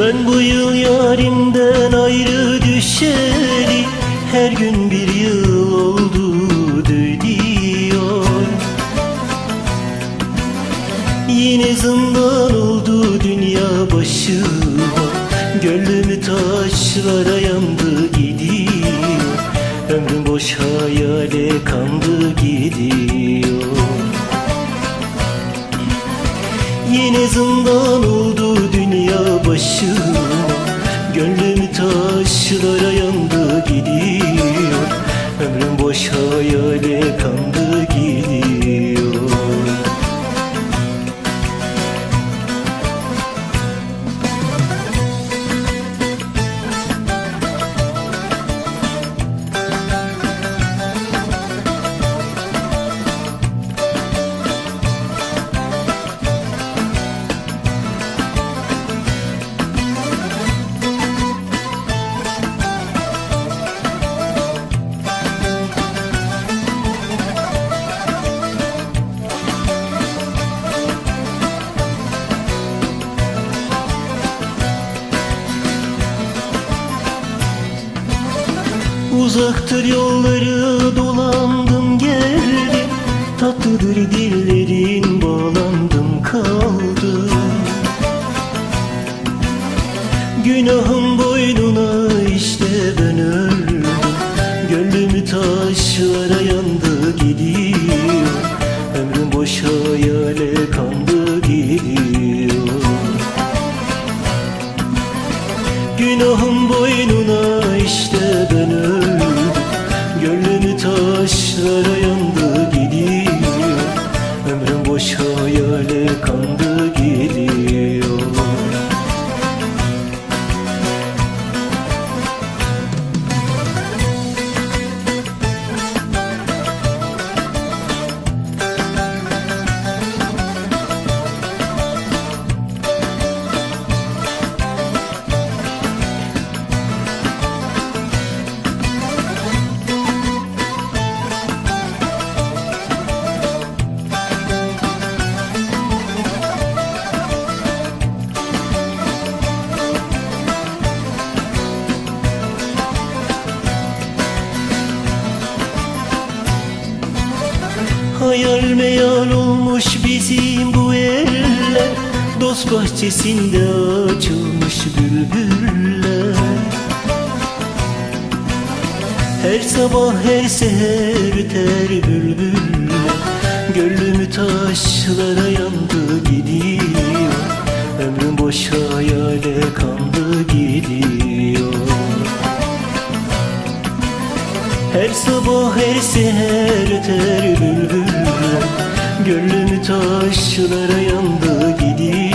Ben bu yıl yarimden ayrı düşeli Her gün bir yıl oldu diyor Yine zindan oldu dünya başıma Gönlümü taşlara yandı gidiyor. Ömrüm boş hayale kandı gidiyor. Yine zindan Gönlüm taşlara yandı gidiyor. Ömrüm boş hayale kandı Uzaktır yolları dolandım geldim. Tatlıdır dillerin Hayale kandı Hayal meyal olmuş bizim bu eller. Dost bahçesinde açılmış bülbüller. Her sabah her seher öter bülbüller. Gönlümü taşlara yandı gidiyor. Ömrüm boş hayale kandı gidiyor. Her sabah her seher öter bülbüller Gönlümü taşlara yandı gidiyor